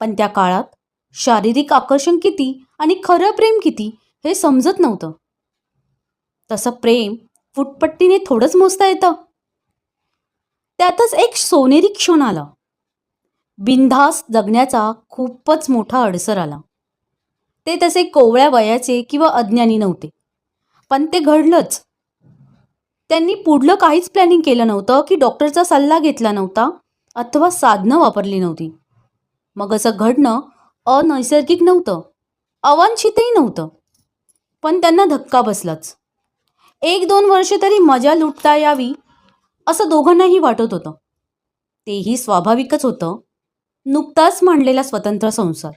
पण त्या काळात शारीरिक आकर्षण किती आणि खरं प्रेम किती हे समजत नव्हतं. तसं प्रेम फुटपट्टीने थोडंच मोजता येतं. त्यातच एक सोनेरी क्षण आला. बिनधास जगण्याचा खूपच मोठा अडसर आला. ते तसे कोवळ्या वयाचे किंवा अज्ञानी नव्हते. पण ते घडलंच. त्यांनी पुढलं काहीच प्लॅनिंग केलं नव्हतं की डॉक्टरचा सल्ला घेतला नव्हता अथवा साधनं वापरली नव्हती. मग असं घडणं अनैसर्गिक नव्हतं. अवांछितही नव्हतं. पण त्यांना धक्का बसलाच. एक दोन वर्ष तरी मजा लुटता यावी असं दोघांनाही वाटत होतं. तेही स्वाभाविकच होतं. नुकताच मांडलेला स्वतंत्र संसार.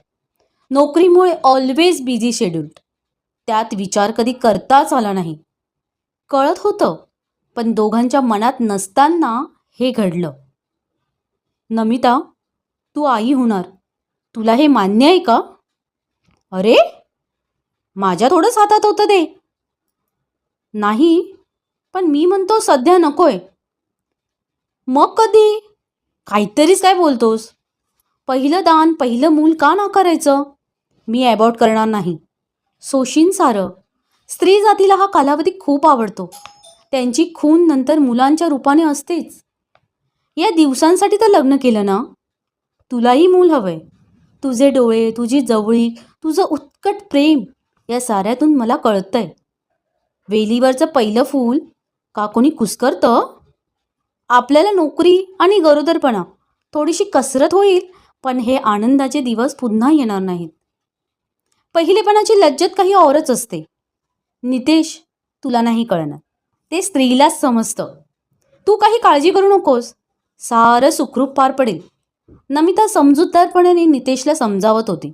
नोकरीमुळे ऑलवेज बिझी शेड्यूल्ड त्यात विचार कधी करताच आला नाही. कळत होतं पण दोघांच्या मनात नसताना हे घडलं. नमिता तू आई होणार. तुला हे मान्य आहे का? अरे माझ्या थोडंच हातात होतं ते. नाही पण मी म्हणतो सध्या नकोय. मग कधी? काहीतरीच काय बोलतोस? पहिलं दान पहिलं मूल का नाकारायचं मी अबॉट करणार नाही. सोशीन सारं. स्त्री जातीला हा कालावधी खूप आवडतो. त्यांची खून नंतर मुलांच्या रूपाने असतेच. या दिवसांसाठी तर लग्न केलं ना? तुलाही मूल हवंय. तुझे डोळे तुझी जवळीक तुझं उत्कट प्रेम या साऱ्यातून मला कळतंय. वेलीवरचं पहिलं फूल का कोणी कुसकरतं? आपल्याला नोकरी आणि गरोदरपणा थोडीशी कसरत होईल पण हे आनंदाचे दिवस पुन्हा येणार नाहीत. पहिलेपणाची लज्जत काही औरच असते. नितेश तुला नाही कळणार. ते स्त्रीलाच समजतं. तू काही काळजी करू नकोस. सारं सुखरूप पार पडेल. नमिता समजूतदारपणाने नितेशला समजावत होती.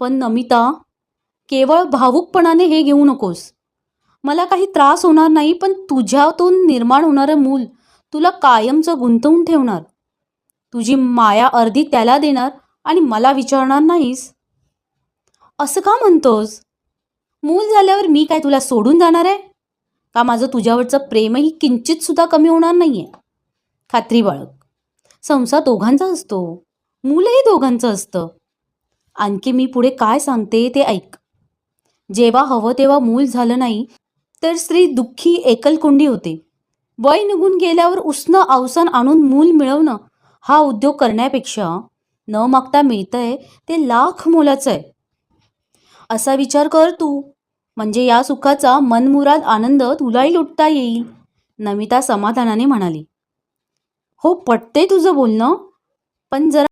पण नमिता केवळ भावुकपणाने हे घेऊ नकोस. मला काही त्रास होणार नाही पण तुझ्यातून निर्माण होणारं मूल तुला कायमचं गुंतवून ठेवणार. तुझी माया अर्धी त्याला देणार आणि मला विचारणार नाहीस. असं का म्हणतोस? मूल झाल्यावर मी काय तुला सोडून जाणार आहे? का माझं तुझ्यावरचं प्रेमही किंचित सुद्धा कमी होणार नाहीये? खात्री बाळग. संसार दोघांचा असतो. मूलही दोघांचं असतं. आणखी मी पुढे काय सांगते ते ऐक. जेव्हा हवं तेव्हा मूल झालं नाही तर स्त्री दुःखी एकलकोंडी होते. वय निघून गेल्यावर उष्ण अवसान आणून मूल मिळवणं हा उद्योग करण्यापेक्षा न मागता मिळतंय ते लाख मोलाचं आहे असा विचार कर तू. म्हणजे या सुखाचा मनमुराद आनंद तुलाही लुटता येईल नमिता समाधानाने म्हणाली. हो पटते तुझं बोलणं पण जरा